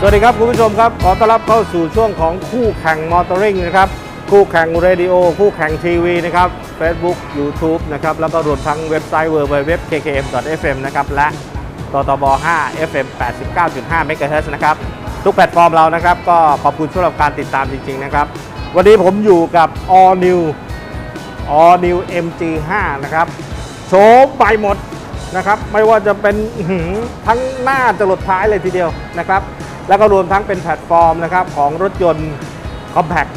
สวัสดีครับ คุณผู้ชมครับ ขอต้อนรับเข้าสู่ช่วงของคู่แข่งมอเตอร์ริงนะครับ คู่แข่งเรดิโอ คู่แข่งทีวีนะครับ Facebook YouTube นะครับ แล้วก็รวมทั้งเว็บไซต์ www.kkm.fm นะครับ และตตบ5 FM 89.5 MHz นะครับ ทุกแพลตฟอร์มเรานะครับ ก็ขอบคุณสำหรับการติดตามจริง ๆ นะครับ วันนี้ผมอยู่กับ All New All New MG5 นะครับโฉมใบหมดนะครับ ไม่ว่าจะเป็นทั้งหน้าจรดท้ายเลยทีเดียวนะครับ แล้วก็รวมทั้งเป็นแพลตฟอร์มนะครับของรถยนต์ Compact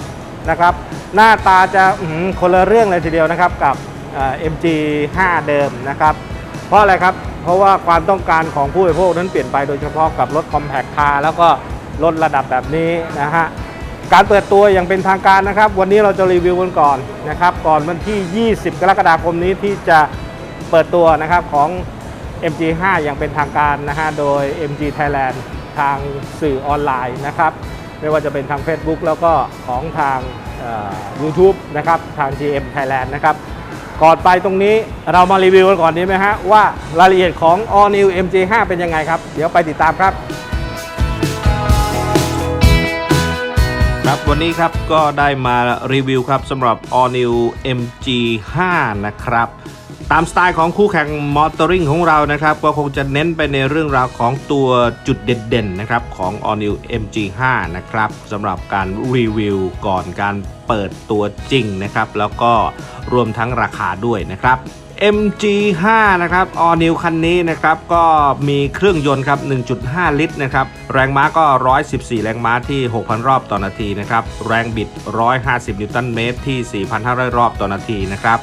นะครับหน้าตาจะคนละเรื่องเลยทีเดียวนะครับกับเอ่อ MG5 เดิมนะครับ เพราะอะไรครับ เพราะว่าความต้องการของผู้บริโภคนั้นเปลี่ยนไปโดยเฉพาะกับรถ Compact Car แล้วก็รถระดับแบบนี้นะฮะการเปิดตัวอย่างเป็นทางการนะครับ วันนี้เราจะรีวิวกันก่อนนะครับ ก่อนวันที่ 20 กรกฎาคมนี้ที่จะเปิดตัวนะครับของ MG5 อย่างเป็นทางการนะฮะโดย MG Thailand ทางสื่อออนไลน์นะครับ ไม่ว่าจะเป็นทาง Facebook แล้วก็ของทาง YouTube นะครับ ทาง GM Thailand นะครับ ก่อนไปตรงนี้เรามารีวิวกันก่อนดีไหมฮะ ว่ารายละเอียดของ All New MG5 เป็นยังไงครับ เดี๋ยวไปติดตามครับ ครับวันนี้ครับก็ได้มารีวิวครับสำหรับ All New MG5 นะครับ ตามสไตล์ของคู่แข่งมอเตอร์ริงของเรานะครับ ก็คงจะเน้นไปในเรื่องราวของตัวจุดเด่นๆนะครับของ All New MG5 นะครับสำหรับการรีวิวก่อนการเปิดตัวจริงนะครับ แล้วก็รวมทั้งราคาด้วยนะครับ MG5 นะครับ All New คันนี้นะครับ ก็มีเครื่องยนต์ครับ 1.5 ลิตรนะครับ แรงม้าก็ 114 แรงม้าที่ 6,000 รอบต่อนาทีนะครับ แรงบิด 150 นิวตันเมตรที่ 4,500 รอบต่อนาทีนะครับ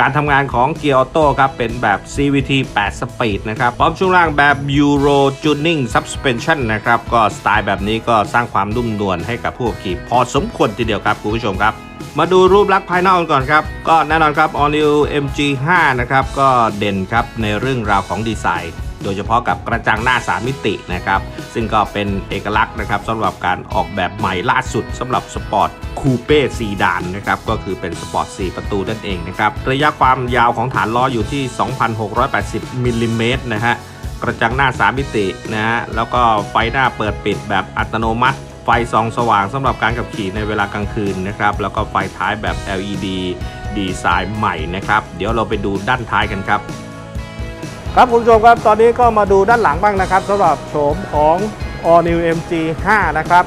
การทำงานของเกียร์ออโต้ครับ เป็นแบบ CVT 8 สปีดนะครับ พร้อมช่วงล่างแบบ Euro Tuning Suspension นะครับ ก็สไตล์แบบนี้ก็สร้างความนุ่มนวลให้กับผู้ขับขี่พอสมควรทีเดียวครับคุณผู้ชมครับ มาดูรูปลักษณ์ภายนอกกันก่อนครับ ก็แน่นอนครับ All New MG5 นะครับ ก็เด่นครับในเรื่องราวของดีไซน์ โดยเฉพาะกับกระจังหน้า 3 มิตินะครับ ซึ่งก็เป็นเอกลักษณ์นะครับสำหรับการออกแบบใหม่ล่าสุดสำหรับสปอร์ตคูเป้ซีดานนะครับ ก็คือเป็นสปอร์ต 4 ประตูนั่นเองนะครับ ระยะความยาวของฐานล้ออยู่ที่ 2,680มิลลิเมตรนะฮะกระจังหน้า 3 มิตินะฮะแล้วก็ไฟหน้าเปิดปิดแบบอัตโนมัติ ฟส่องสว่างสำหรับการขับขี่ในเวลากลางคืนนะครับ แล้วก็ไฟท้ายแบบ LED ดีไซน์ใหม่นะครับ เดี๋ยวเราไปดูด้านท้ายกันครับ ครับคุณผู้ชมครับ ตอนนี้ก็มาดูด้านหลังบ้างนะครับสำหรับโฉมของ All New MG5 นะครับ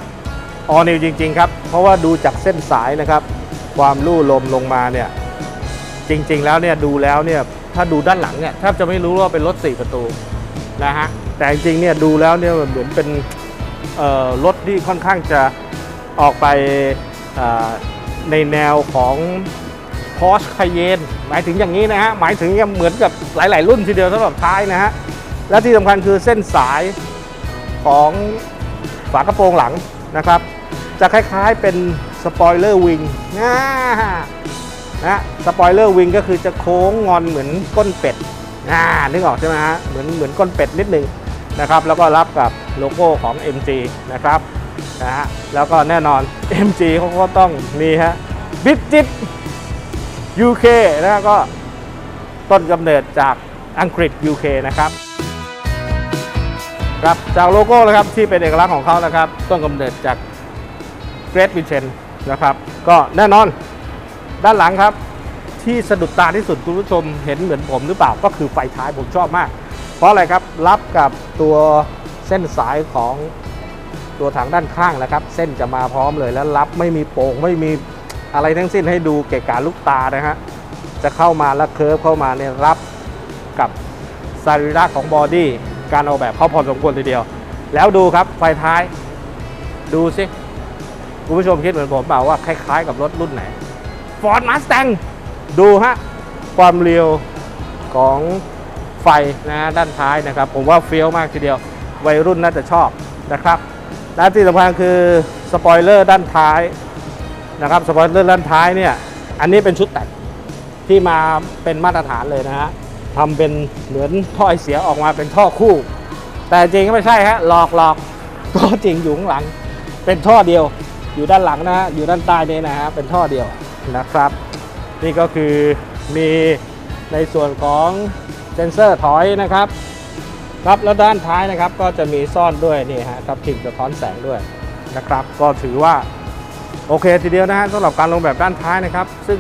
All New จริง ๆ ครับ เพราะว่าดูจากเส้นสายนะครับ ความลู่ลมลงมาเนี่ย จริง ๆ แล้วเนี่ยดูแล้วเนี่ย ถ้าดูด้านหลังเนี่ยแทบจะไม่รู้ว่าเป็นรถ 4 ประตูนะฮะ แต่จริงๆเนี่ยดูแล้วเนี่ยเหมือนเป็น รถที่ค่อนข้างจะออกไปในแนวของ Porsche Cayenne หมายถึงอย่างนี้นะฮะ หมายถึงเหมือนกับหลาย ๆ รุ่นทีเดียวสำหรับท้ายนะฮะ และที่สำคัญคือเส้นสายของฝากระโปรงหลังนะครับ จะคล้าย ๆ เป็นสปอยเลอร์วิงนะนะสปอยเลอร์วิงก็คือจะโค้งงอนเหมือนก้นเป็ดอ่านึกออกใช่ไหมฮะ เหมือนเหมือนก้นเป็ดนิดนึงนะครับ แล้วก็รับกับ โลโก้ของ MG นะครับนะฮะแล้วก็แน่นอน MG เขาก็ต้องมีฮะบิดจิต UK นะก็ต้นกำเนิดจากอังกฤษ UK นะครับครับจากโลโก้นะครับที่เป็นเอกลักษณ์ของเขานะครับ ต้นกำเนิดจาก Great Britain นะครับ ก็แน่นอนด้านหลังครับที่สะดุดตาที่สุดคุณผู้ชมเห็นเหมือนผมหรือเปล่าก็คือไฟท้ายผมชอบมาก เพราะอะไรครับรับกับตัว ส้นสายของตัวถังด้านข้างนะครับ เส้นจะมาพร้อมเลยแล้วรับไม่มีโป่งไม่มีอะไรทั้งสิ้นให้ดูเกะกะลูกตานะฮะจะเข้ามาแล้วเคิร์ฟเข้ามาเนี่ยรับกับสรีระของบอดี้การออกแบบเขาพอสมควรทีเดียว แล้วดูครับไฟท้าย ดูสิคุณผู้ชมคิดเหมือนผมเปล่าว่าคล้ายๆกับรถรุ่นไหน Ford Mustang ดูฮะ ความเร็วของไฟนะฮะด้านท้ายนะครับ ผมว่าเฟี้ยวมากทีเดียว วัยรุ่นน่าจะชอบนะครับและที่สำคัญคือสปอยเลอร์ด้านท้ายนะครับสปอยเลอร์ด้านท้ายเนี่ยอันนี้เป็นชุดแต่งที่มาเป็นมาตรฐานเลยนะฮะทำเป็นเหมือนท่อไอเสียออกมาเป็นท่อคู่ แต่จริงก็ไม่ใช่ฮะหลอกหลอกตัวจริงอยู่ข้างหลัง เป็นท่อเดียวอยู่ด้านหลังนะฮะอยู่ด้านใต้นี้นะฮะเป็นท่อเดียวนะครับ นี่ก็คือมีในส่วนของเซนเซอร์ถอยนะครับ ครับแล้วด้านท้ายนะครับก็จะมีซ่อนด้วยนี่ฮะทับทิมสะท้อนแสงด้วยนะครับ ก็ถือว่าโอเคทีเดียวนะฮะสำหรับการลงแบบด้านท้ายนะครับ ซึ่ง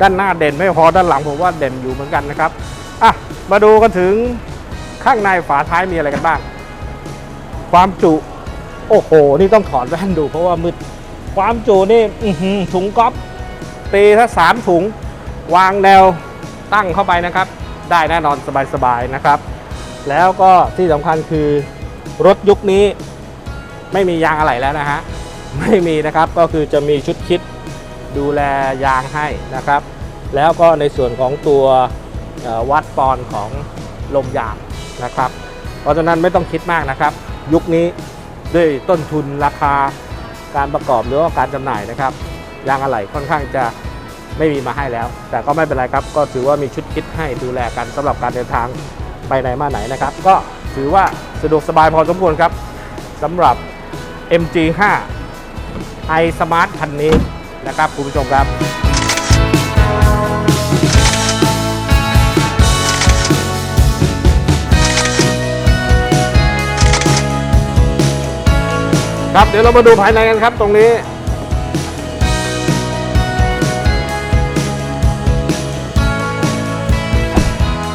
ด้านหน้าเด่นไม่พอด้านหลังผมว่าเด่นอยู่เหมือนกันนะครับอะมาดูกันถึงข้างในฝาท้ายมีอะไรกันบ้าง ความจุ โอ้โห นี่ต้องถอดแว่นดูเพราะว่ามืดความจุนี่ถุงก๊อฟตีถ้าสามถุง วางแนวตั้งเข้าไปนะครับ ได้แน่นอนสบายๆนะครับ แล้วก็ที่สำคัญคือรถยุคนี้ไม่มียางอะไหล่แล้วนะฮะไม่มีนะครับก็คือจะมีชุดคิดดูแลยางให้นะครับ แล้วก็ในส่วนของตัววัดปอนของลมยางนะครับ เพราะฉะนั้นไม่ต้องคิดมากนะครับ ยุคนี้ด้วยต้นทุนราคาการประกอบหรือว่าการจำหน่ายนะครับ ยางอะไหล่ค่อนข้างจะไม่มีมาให้แล้ว แต่ก็ไม่เป็นไรครับ ก็ถือว่ามีชุดคิดให้ดูแลกันสำหรับการเดินทาง ไปไหนมาไหนนะครับ ก็ถือว่าสะดวกสบายพอสมควรครับสำหรับ MG5 i Smart คันนี้นะครับคุณผู้ชมครับ ครับเดี๋ยวเรามาดูภายในกันครับตรงนี้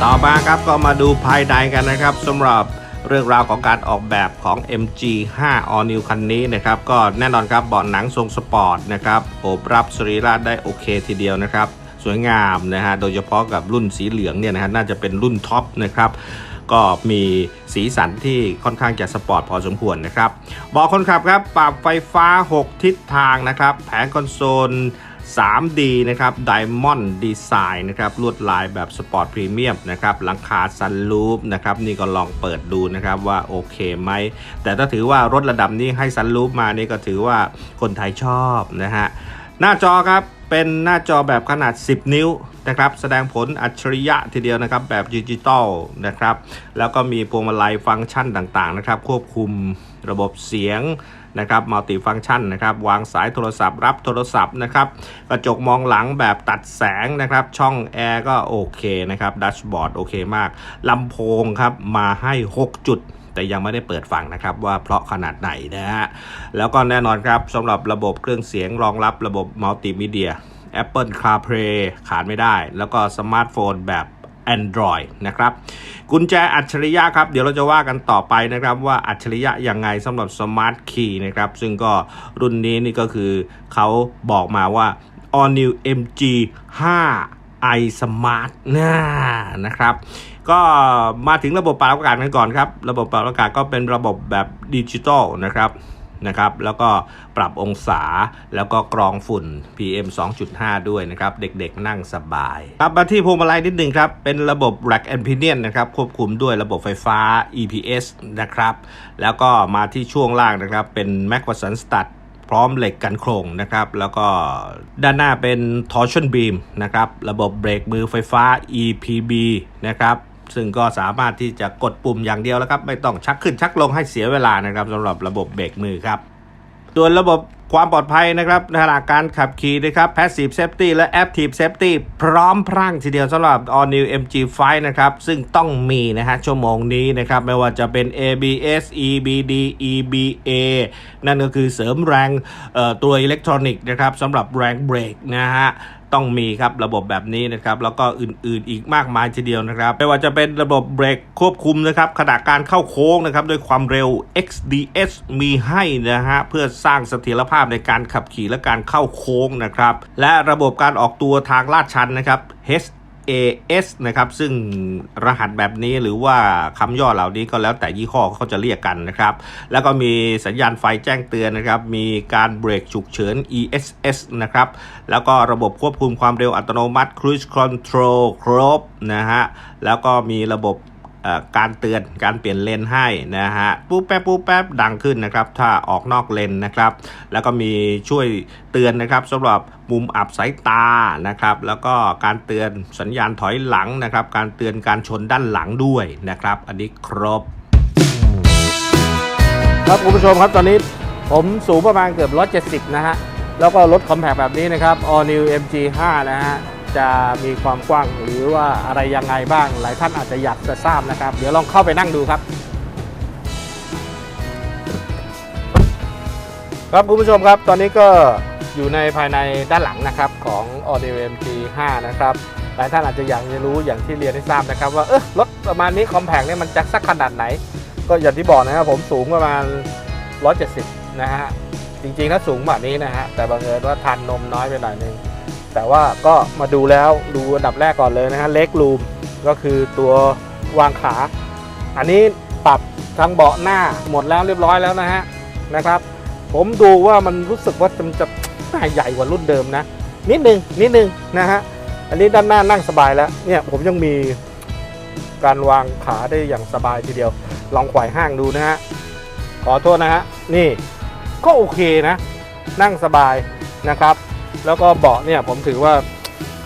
ต่อมาครับก็มาดูภายในกันนะครับสำหรับเรื่องราวของการออกแบบของ MG5 All New คันนี้นะครับ ก็แน่นอนครับเบาะหนังทรงสปอร์ตนะครับโอบรับสรีระได้โอเคทีเดียวนะครับ สวยงามนะฮะโดยเฉพาะกับรุ่นสีเหลืองเนี่ยนะฮะน่าจะเป็นรุ่นท็อปนะครับก็มีสีสันที่ค่อนข้างจะสปอร์ตพอสมควรนะครับเบาะคนขับครับปรับไฟฟ้า 6 ทิศทางนะครับ แผงคอนโซล 3D นะครับ Diamond Design นะครับลวดลายแบบสปอร์ตพรีเมียมนะครับหลังคาซันลูปนะครับนี่ก็ลองเปิดดูนะครับว่าโอเคไหม แต่ถ้าถือว่ารถระดับนี้ให้ซันลูปมานี่ก็ถือว่าคนไทยชอบนะฮะหน้าจอครับ เป็นหน้าจอแบบขนาด 10 นิ้วนะครับแสดงผลอัจฉริยะทีเดียวนะครับแบบดิจิตอลนะครับแล้วก็มีพวงมาลัยฟังก์ชันต่างๆนะครับควบคุมระบบเสียงนะครับมัลติฟังก์ชันนะครับวางสายโทรศัพท์รับโทรศัพท์นะครับกระจกมองหลังแบบตัดแสงนะครับช่องแอร์ก็โอเคนะครับดัชบอร์ดโอเคมากลำโพงครับมาให้ 6 จุด แต่ยังไม่ได้เปิดฟังนะครับว่าเพราะขนาดไหนนะฮะแล้วก็แน่นอนครับสำหรับระบบเครื่องเสียงรองรับระบบมัลติมีเดีย Apple CarPlay ขาดไม่ได้ แล้วก็สมาร์ทโฟนแบบ Android นะครับกุญแจอัจฉริยะครับ เดี๋ยวเราจะว่ากันต่อไปนะครับว่าอัจฉริยะยังไงสำหรับ Smart Key นะครับซึ่งก็รุ่นนี้นี่ก็คือเขาบอกมาว่า All New MG 5 i Smart น่านะครับ ก็มาถึงระบบปรับอากาศกันก่อนครับ ระบบปรับอากาศก็เป็นระบบแบบดิจิตอลนะครับนะครับแล้วก็ปรับองศาแล้วก็กรองฝุ่น PM 2.5 ด้วยนะครับ เด็กๆนั่งสบายครับมาที่พวงมาลัยนิดหนึ่งครับ เป็นระบบ Rack and Pinion นะครับ ควบคุมด้วยระบบไฟฟ้า EPS นะครับ แล้วก็มาที่ช่วงล่างนะครับ เป็น m a c p h e r s o n Stud พร้อมเหล็กกันโครงนะครับ แล้วก็ด้านหน้าเป็น torsion beam นะครับ ระบบเบรกมือไฟฟ้า EPB นะครับ ซึ่งก็สามารถที่จะกดปุ่มอย่างเดียวแล้วครับ ไม่ต้องชักขึ้นชักลงให้เสียเวลานะครับสำหรับระบบเบรกมือครับส่วนระบบความปลอดภัยนะครับในขณะการขับขี่นะครับ Passive Safety และ Active Safety พร้อมพรั่งทีเดียวสำหรับ All New MG5 นะครับ ซึ่งต้องมีนะฮะชั่วโมงนี้นะครับ ไม่ว่าจะเป็น ABS EBD EBA นั่นก็คือเสริมแรงตัวอิเล็กทรอนิกส์นะครับสำหรับแรงเบรกนะฮะ ต้องมีครับระบบแบบนี้นะครับแล้วก็อื่นๆอีกมากมายทีเดียวนะครับไม่ว่าจะเป็นระบบเบรกควบคุมนะครับขณะการเข้าโค้งนะครับด้วยความเร็ว XDS มีให้นะฮะเพื่อสร้างเสถียรภาพในการขับขี่และการเข้าโค้งนะครับและระบบการออกตัวทางลาดชันนะครับ H AS นะครับ ซึ่งรหัสแบบนี้หรือว่าคำย่อเหล่านี้ก็แล้วแต่ยี่ห้อเขาจะเรียกกันนะครับ แล้วก็มีสัญญาณไฟแจ้งเตือนนะครับ มีการเบรกฉุกเฉิน ESS นะครับ แล้วก็ระบบควบคุมความเร็วอัตโนมัติ Cruise Control ครบนะฮะ แล้วก็มีระบบ การเตือนการเปลี่ยนเลนให้นะฮะปุ๊บแป๊บปุ๊บแป๊บดังขึ้นนะครับ ถ้าออกนอกเลนนะครับ แล้วก็มีช่วยเตือนนะครับสำหรับมุมอับสายตานะครับ แล้วก็การเตือนสัญญาณถอยหลังนะครับ การเตือนการชนด้านหลังด้วยนะครับ อันนี้ครบ ครับคุณผู้ชมครับตอนนี้ผมสูงประมาณเกือบ170นะฮะแล้วก็รถคอมแพคแบบนี้นะครับ All New MG5 นะฮะ จะมีความกว้างหรือว่าอะไรยังไงบ้าง หลายท่านอาจจะอยากจะทราบนะครับ เดี๋ยวลองเข้าไปนั่งดูครับ ครับคุณผู้ชมครับ ตอนนี้ก็อยู่ในภายในด้านหลังนะครับของ a u d i o MG 5นะครับหลายท่านอาจจะอยากจะรู้อย่างที่เรียนให้ทราบนะครับว่าเออรถประมาณนี้คอมแพงเนี่ยมันจะสักขนาดไหน ก็อย่างที่บอกนะครับผมสูงประมาณ 170 นะฮะจริงๆถ้าสูงแบบนี้นะฮะแต่บังเอิญว่าทานนมน้อยไปหน่อยนึง แต่ว่าก็มาดูแล้วดูอันดับแรกก่อนเลยนะฮะเล็กรูมก็คือตัววางขา อันนี้ปรับทั้งเบาะหน้าหมดแล้วเรียบร้อยแล้วนะฮะนะครับ ผมดูว่ามันรู้สึกว่ามันจะน่าใหญ่กว่ารุ่นเดิมนะ นิดนึงนิดนึงนะฮะอันนี้ด้านหน้านั่งสบายแล้วเนี่ยผมยังมีการวางขาได้อย่างสบายทีเดียว ลองไขว่ห้างดูนะฮะขอโทษนะฮะนี่ก็โอเคนะ นั่งสบายนะครับ แล้วก็เบาะเนี่ยผมถือว่า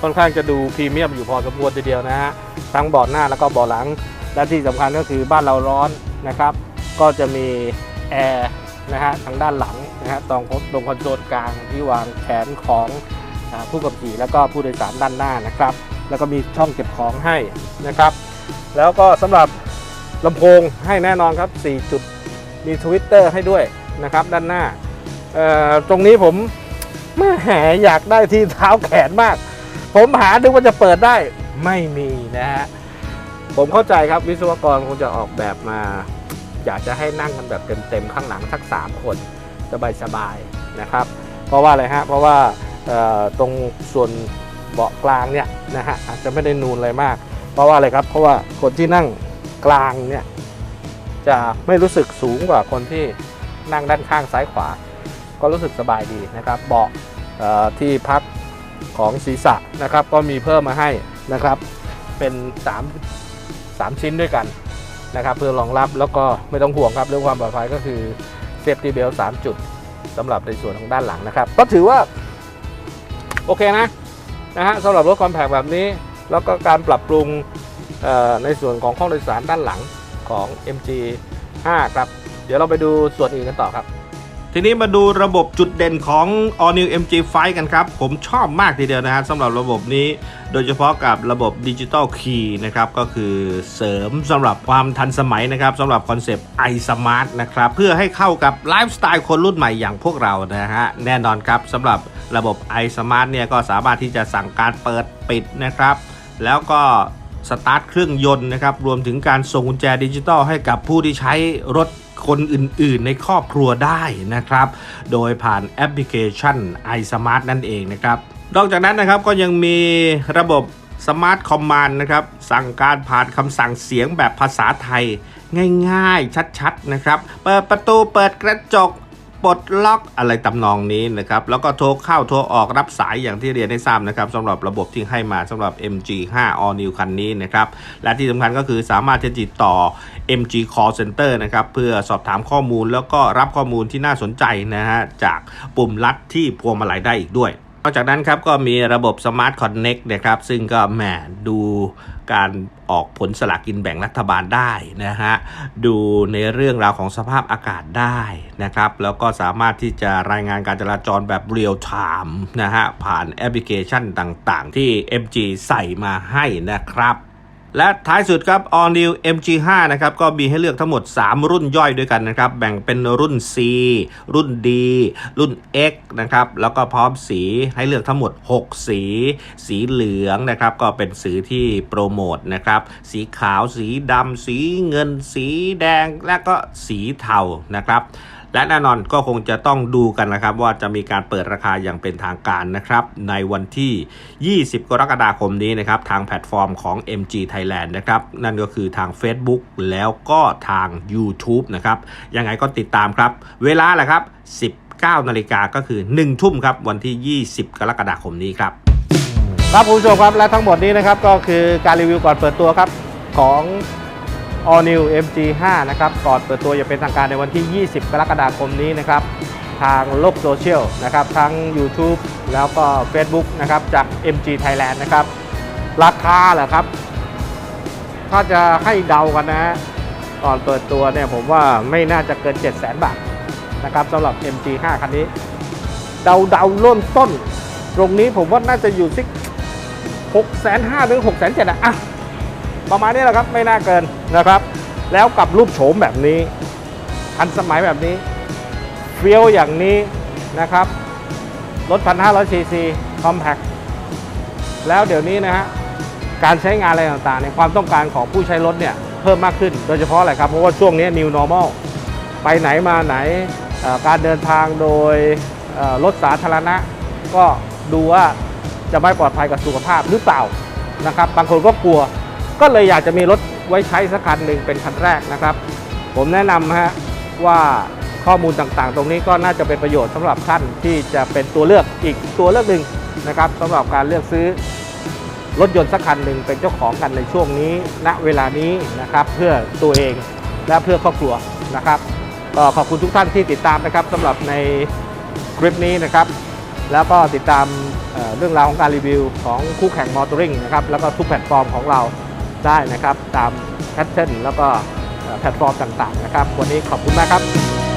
ค่อนข้างจะดูพรีเมียมอยู่พอสมควรทีเดียวนะฮะทั้งเบาะหน้าแล้วก็เบาะหลัง และที่สำคัญก็คือบ้านเราร้อนนะครับ ก็จะมีแอร์นะฮะทางด้านหลังนะฮะตรงตรงคอนโซลกลางที่วางแขนของผู้ขับขี่แล้วก็ผู้โดยสารด้านหน้านะครับ แล้วก็มีช่องเก็บของให้นะครับ แล้วก็สำหรับลำโพงให้แน่นอนครับ 4 จุดมีทวิตเตอร์ให้ด้วยนะครับ ด้านหน้าเอ่อตรงนี้ผม แม่แหอยากได้ที่เท้าแขนมาก ผมหาดูว่าจะเปิดได้ไม่มีนะฮะผมเข้าใจครับวิศวกรคงจะออกแบบมา อยากจะให้นั่งกันแบบเต็มๆข้างหลังสัก 3 คนสบายๆนะครับ เพราะว่าอะไรฮะเพราะว่าตรงส่วนเบาะกลางเนี่ยนะฮะอาจจะไม่ได้นูนอะไรมาก เพราะว่าอะไรครับเพราะว่าคนที่นั่งกลางเนี่ยจะไม่รู้สึกสูงกว่าคนที่นั่งด้านข้างซ้ายขวา ก็รู้สึกสบายดีนะครับ เบาะที่พักของศีรษะนะครับ ก็มีเพิ่มมาให้นะครับ เป็น3 3ชิ้นด้วยกันนะครับเพื่อรองรับแล้วก็ไม่ต้องห่วงครับเรื่องความปลอดภัยก็คือเซฟตี้เบล3จุดสำหรับในส่วนของด้านหลังนะครับ ก็ถือว่า โอเคนะนะฮะสำหรับรถคอมแพคแบบนี้ แล้วก็การปรับปรุงในส่วนของห้องโดยสารด้านหลังของ MG 5 ครับ เดี๋ยวเราไปดูส่วนอื่นกันต่อครับ ทีนี้มาดูระบบจุดเด่นของ All New MG5 กันครับ ผมชอบมากทีเดียวนะฮะสำหรับระบบนี้ โดยเฉพาะกับระบบดิจิตอลคีย์นะครับ ก็คือเสริมสำหรับความทันสมัยนะครับสำหรับคอนเซปต์ iSmart นะครับ เพื่อให้เข้ากับไลฟ์สไตล์คนรุ่นใหม่อย่างพวกเรานะฮะ แน่นอนครับสำหรับระบบ iSmart เนี่ยก็สามารถที่จะสั่งการเปิดปิดนะครับ แล้วก็ สตาร์ทเครื่องยนต์นะครับ รวมถึงการส่งกุญแจดิจิตอลให้กับผู้ที่ใช้รถคนอื่นๆ ในครอบครัวได้นะครับ โดยผ่านแอปพลิเคชัน iSmart นั่นเองนะครับ นอกจากนั้นนะครับก็ยังมีระบบ Smart Command นะครับ สั่งการผ่านคำสั่งเสียงแบบภาษาไทยง่ายๆ ชัดๆ นะครับ เปิดประตูเปิดกระจก ปลดล็อกอะไรตำนองนี้นะครับแล้วก็โทรเข้าโทรออกรับสายอย่างที่เรียนให้ทราบนะครับสำหรับระบบที่ให้มาสำหรับ MG5 All New คันนี้นะครับและที่สำคัญก็คือสามารถจะติดต่อ MG Call Center นะครับเพื่อสอบถามข้อมูลแล้วก็รับข้อมูลที่น่าสนใจนะฮะจากปุ่มลัดที่พวงมาลัยได้อีกด้วย นอกจากนั้นครับก็มีระบบ Smart Connect นะครับ ซึ่งก็แหมดูการออกผลสลากกินแบ่งรัฐบาลได้นะฮะดูในเรื่องราวของสภาพอากาศได้นะครับ แล้วก็สามารถที่จะรายงานการจราจรแบบเรียลไทม์นะฮะผ่านแอปพลิเคชันต่างๆ ที่ MG ใส่มาให้นะครับ และท้ายสุดครับ All New MG5 นะครับก็มีให้เลือกทั้งหมด 3 รุ่นย่อยด้วยกันนะครับ แบ่งเป็นรุ่น C รุ่น D รุ่น X นะครับ แล้วก็พร้อมสีให้เลือกทั้งหมด 6 สี สีเหลืองนะครับ ก็เป็นสีที่โปรโมทนะครับ สีขาว สีดำ สีเงิน สีแดง และก็สีเทานะครับ และแน่นอนก็คงจะต้องดูกันนะครับว่าจะมีการเปิดราคาอย่างเป็นทางการนะครับในวันที่ 20 กรกฎาคมนี้นะครับทางแพลตฟอร์มของ MG Thailand นะครับนั่นก็คือทาง Facebook แล้วก็ทาง YouTube นะครับยังไงก็ติดตามครับ เวลาแหละครับ 19 นาฬิกาก็คือ 1 ทุ่มครับวันที่ 20 กรกฎาคมนี้ครับครับคุณผู้ชมครับและทั้งหมดนี้นะครับก็คือการรีวิวก่อนเปิดตัวครับของ All New MG5 นะครับก่อนเปิดตัวอย่างเป็นทางการในวันที่ 20 กรกฎาคมนี้นะครับ ทางโลกโซเชียลนะครับทั้ง YouTube แล้วก็ Facebook นะครับจาก MG Thailand นะครับ ราคาเหรอครับ ถ้าจะให้เดากันนะก่อนเปิดตัวเนี่ยผมว่าไม่น่าจะเกิน 7 0 0 0 0 0 บาทนะครับสำหรับ MG5 คันนี้ เดาเดาๆเริ่มต้น ตรงนี้ผมว่าน่าจะอยู่ที่6 5 0 0 0ถึง6 7 0 0 0อะอะ ประมาณนี้แหละครับไม่น่าเกินนะครับ แล้วกับรูปโฉมแบบนี้ทันสมัยแบบนี้เฟี้ยวอย่างนี้นะครับรถ 1,500ซีซีคอมแพคแล้วเดี๋ยวนี้นะฮะการใช้งานอะไรต่างๆเนี่ยความต้องการของผู้ใช้รถเนี่ยเพิ่มมากขึ้น โดยเฉพาะอะไรครับ เพราะว่าช่วงนี้ new normal ไปไหนมาไหนการเดินทางโดยรถสาธารณะ ก็ดูว่าจะไม่ปลอดภัยกับสุขภาพหรือเปล่านะครับ บางคนก็กลัว ก็เลยอยากจะมีรถไว้ใช้สักคันหนึ่งเป็นคันแรกนะครับ ผมแนะนำฮะว่าข้อมูลต่างๆ ตรงนี้ก็น่าจะเป็นประโยชน์สำหรับท่านที่จะเป็นตัวเลือกอีกตัวเลือกหนึ่งนะครับสำหรับการเลือกซื้อรถยนต์สักคันหนึ่งเป็นเจ้าของกันในช่วงนี้ณเวลานี้นะครับเพื่อตัวเองและเพื่อครอบครัวนะครับก็ขอบคุณทุกท่านที่ติดตามนะครับสำหรับในคลิปนี้นะครับ แล้วก็ติดตามเอ่อเรื่องราวของการรีวิวของคู่แข่งมอเตอร์ริงนะครับแล้วก็ทุกแพลตฟอร์มของเรา ได้นะครับ ตามแพทเทิร์นแล้วก็แพลตฟอร์มต่างๆนะครับ วันนี้ขอบคุณมากครับ